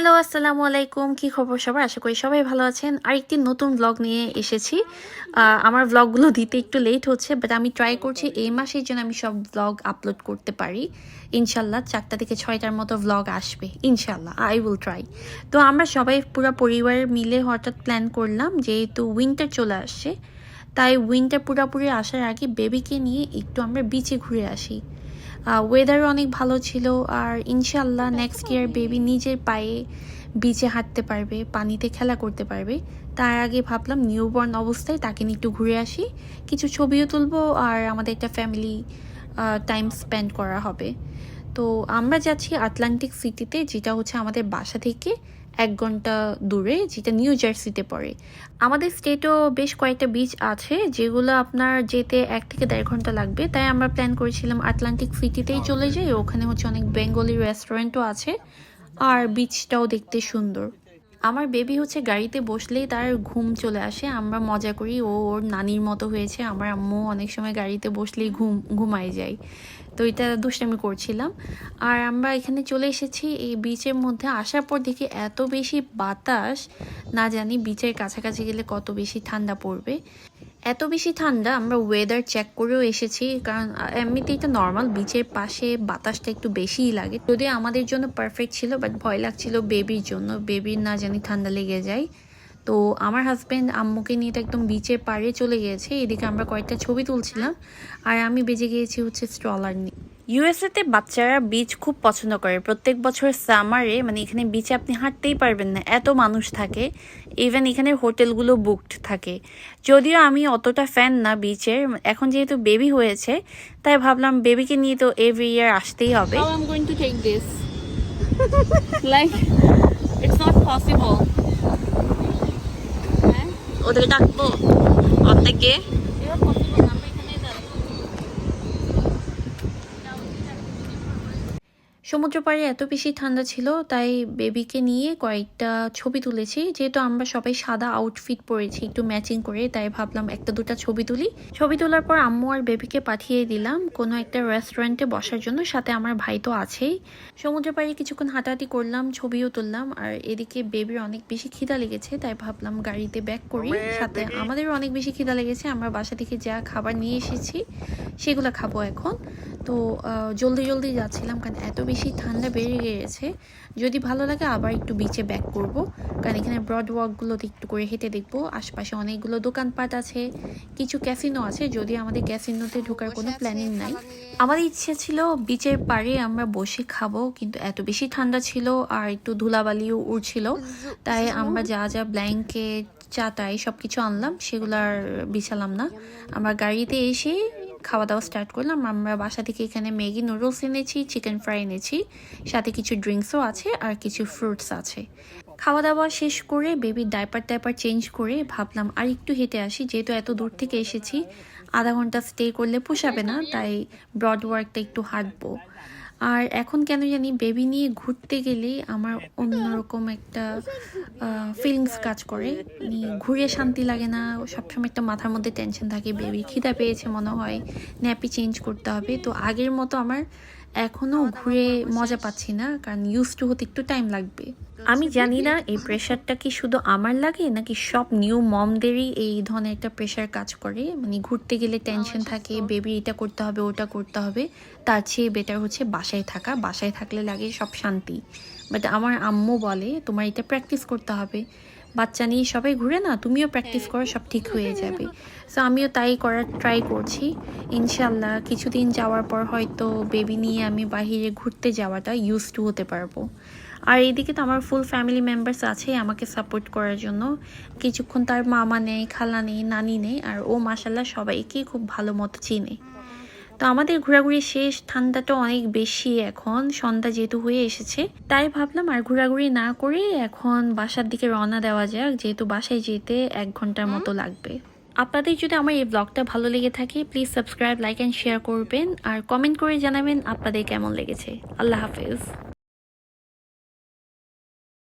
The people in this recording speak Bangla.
হ্যালো, আসসালামু আলাইকুম। কি খবর সবার? আশা করি সবাই ভালো আছেন। আরেকটি নতুন ব্লগ নিয়ে এসেছি। আমার ব্লগগুলো দিতে একটু লেট হচ্ছে বাট আমি ট্রাই করছি এই মাসের জন্য আমি সব ব্লগ আপলোড করতে পারি। ইনশাল্লাহ চারটা থেকে ছয়টার মতো ব্লগ আসবে। ইনশাল্লাহ আই উইল ট্রাই তো আমরা সবাই পুরো পরিবার মিলে হঠাৎ প্ল্যান করলাম, যেহেতু উইন্টার চলে আসছে, তাই উইন্টার পুরোপুরি আসার আগে বেবিকে নিয়ে একটু আমরা বিচে ঘুরে আসি। ওয়েদার অনেক ভালো ছিল আর ইনশাল্লাহ নেক্সট ইয়ার বেবি নিজের পায়ে বিচে হাঁটতে পারবে পানিতে খেলা করতে পারবে। তার আগে ভাবলাম নিউবর্ন অবস্থায় তাকে নিয়ে একটু ঘুরে আসি। কিছু ছবিও তুলবো আর আমাদের একটা ফ্যামিলি টাইম স্পেন্ড করা হবে। তো আমরা যাচ্ছি আটলান্টিক সিটিতে যেটা হচ্ছে আমাদের বাসা থেকে। এক ঘণ্টা দূরে যেটা নিউ জার্সিতে পড়ে। আমাদের স্টেটও বেশ কয়েকটা বিচ আছে যেগুলো আপনার যেতে এক থেকে দেড় ঘণ্টা লাগবে। তাই আমরা প্ল্যান করেছিলাম আটলান্টিক সিটিতেই চলে যাই ওখানে হচ্ছে অনেক বেঙ্গলি রেস্টুরেন্টও আছে। আর বিচটাও দেখতে সুন্দর। আমার বেবি হচ্ছে গাড়িতে বসলেই তার ঘুম চলে আসে, আমরা মজা করি, ও ওর নানির মতো হয়েছে, আমার আম্মু অনেক সময় গাড়িতে বসলেই ঘুম, ঘুমায় যায়। তো এটা দুষ্টামি করছিলাম। আর আমরা এখানে চলে এসেছি এই বিচের মধ্যে, আসার পর দেখি এত বেশি বাতাস, না জানি বিচের কাছাকাছি গেলে কত বেশি ঠান্ডা পড়বে। এত বেশি ঠান্ডা, আমরা ওয়েদার চেক করেও এসেছি, কারণ এমনিতেই তো নর্মাল বিচের পাশে বাতাসটা একটু বেশিই লাগে। যদি আমাদের জন্য পারফেক্ট ছিল বাট ভয় লাগছিল বেবির জন্য বেবির না জানি ঠান্ডা লেগে যায়। তো আমার হাজব্যান্ড আম্মুকে নিয়ে একদম বিচের পাড়ে চলে গিয়েছে, এদিকে আমরা কয়েকটা ছবি তুলছিলাম, আর আমি বেজে গিয়েছি হচ্ছে স্ট্রলার নিয়ে। ইউএসএতে বাচ্চারা বিচ খুব পছন্দ করে। প্রত্যেক বছর সামারে মানে এখানে বিচে আপনি হাঁটতেই পারবেন না এত মানুষ থাকে। ইভেন এখানে হোটেলগুলো বুকড থাকে। যদিও আমি অতটা ফ্যান না বিচের এখন যেহেতু বেবি হয়েছে তাই ভাবলাম বেবিকে নিয়ে তো এভরি ইয়ার আসতেই হবে। How I'm going সমুদ্র পাড়ে এত বেশি ঠান্ডা ছিল তাই বেবিকে নিয়ে কয়েকটা ছবি তুলেছি যেহেতু আমরা সবাই সাদা আউটফিট পরেছি একটু ম্যাচিং করে তাই ভাবলাম একটা দুটো ছবি তুলি। ছবি তোলার পর আম্মু আর বেবিকে পাঠিয়ে দিলাম কোনো একটা রেস্টুরেন্টে বসার জন্য সাথে আমার ভাই তো আছেই। সমুদ্র পাড়ে কিছুক্ষণ হাঁটাহাঁটি করলাম ছবিও তুললাম আর এদিকে বেবির অনেক বেশি খিদা লেগেছে তাই ভাবলাম গাড়িতে ব্যাক করি সাথে আমাদেরও অনেক বেশি খিদা লেগেছে আমরা বাসা থেকে যা খাবার নিয়ে এসেছি সেগুলো খাব এখন। তো আহ, জলদি জলদি যাচ্ছিলাম কারণ এত বেশি ঠান্ডা বেড়ে গিয়েছে যদি ভালো লাগে আবার একটু বিচে ব্যাক করব। কারণ এখানে ব্রড ওয়াকগুলোতে একটু করে হেঁটে দেখব। আশপাশে অনেকগুলো দোকানপাট আছে কিছু ক্যাসিনো আছে। যদি আমাদের ক্যাসিনোতে ঢোকার কোনো প্ল্যানিং নাই। আমাদের ইচ্ছে ছিল বিচের পাড়ে আমরা বসে খাব কিন্তু এত বেশি ঠান্ডা ছিল আর একটু ধুলাবালিও উড়ছিল। তাই আমরা যা যা ব্ল্যাঙ্কেট চাটাই সব কিছু আনলাম। সেগুলো আর বিছালাম না। আমরা গাড়িতে এসে খাওয়া দাওয়া স্টার্ট করলাম। আমরা বাসা থেকে এখানে ম্যাগি নুডলস এনেছি চিকেন ফ্রাই এনেছি। সাথে কিছু ড্রিঙ্কসও আছে আর কিছু ফ্রুটস আছে। খাওয়া দাওয়া শেষ করে বেবির ডাইপার টাইপার চেঞ্জ করে ভাবলাম আর একটু হেঁটে আসি। যেহেতু এত দূর থেকে এসেছি, আধা ঘণ্টা স্টে করলে পোষাবে না, তাই ব্রড ওয়ার্কটা একটু হাঁটবো। আর এখন কেন জানি বেবি নিয়ে ঘুরতে গেলে আমার অন্যরকম একটা ফিলিংস কাজ করে। ঘুরে শান্তি লাগে না, সবসময় একটা মাথার মধ্যে টেনশন থাকে বেবি খিদা পেয়েছে মনে হয় ন্যাপি চেঞ্জ করতে হবে। তো আগের মতো আমার এখনও ঘুরে মজা পাচ্ছি না, কারণ ইউজ টু হতে একটু টাইম লাগবে। আমি জানি না এই প্রেশারটা কি শুধু আমার লাগে, নাকি সব নিউ মমদেরই এই ধরনের একটা প্রেশার কাজ করে? মানে ঘুরতে গেলে টেনশন থাকে বেবি এটা করতে হবে, ওটা করতে হবে, তার চেয়ে বেটার হচ্ছে বাসায় থাকা। বাসায় থাকলে লাগে সব শান্তি। বাট আমার আম্মু বলে, তোমার এটা প্র্যাকটিস করতে হবে। বাচ্চা নিয়ে সবাই ঘুরে না তুমিও প্র্যাকটিস করো সব ঠিক হয়ে যাবে। সো আমিও তাই করার ট্রাই করছি। ইনশাল্লাহ কিছুদিন যাওয়ার পর হয়তো বেবি নিয়ে আমি বাহিরে ঘুরতে যাওয়াটা ইউজ টু হতে পারব। আর এইদিকে তো আমার ফুল ফ্যামিলি মেম্বার্স আছে আমাকে সাপোর্ট করার জন্য। কিছুক্ষণ তার মামা নেই খালা নেই নানি নেই আর ও মাসাল্লাহ সবাইকেই খুব ভালো মতো চিনে। তো আমাদের ঘোরাঘুরি শেষ ঠান্ডাটা অনেক বেশি এখন সন্ধ্যা যেহেতু হয়ে এসেছে। তাই ভাবলাম আর ঘোরাঘুরি না করে এখন বাসার দিকে রওনা দেওয়া যাক যেহেতু বাসায় যেতে এক ঘণ্টার মতো লাগবে। আপনাদের যদি আমার এই ব্লগটা ভালো লেগে থাকে please subscribe like and share করবেন। আর কমেন্ট করে জানাবেন আপনাদের কেমন লেগেছে। আল্লাহ হাফেজ।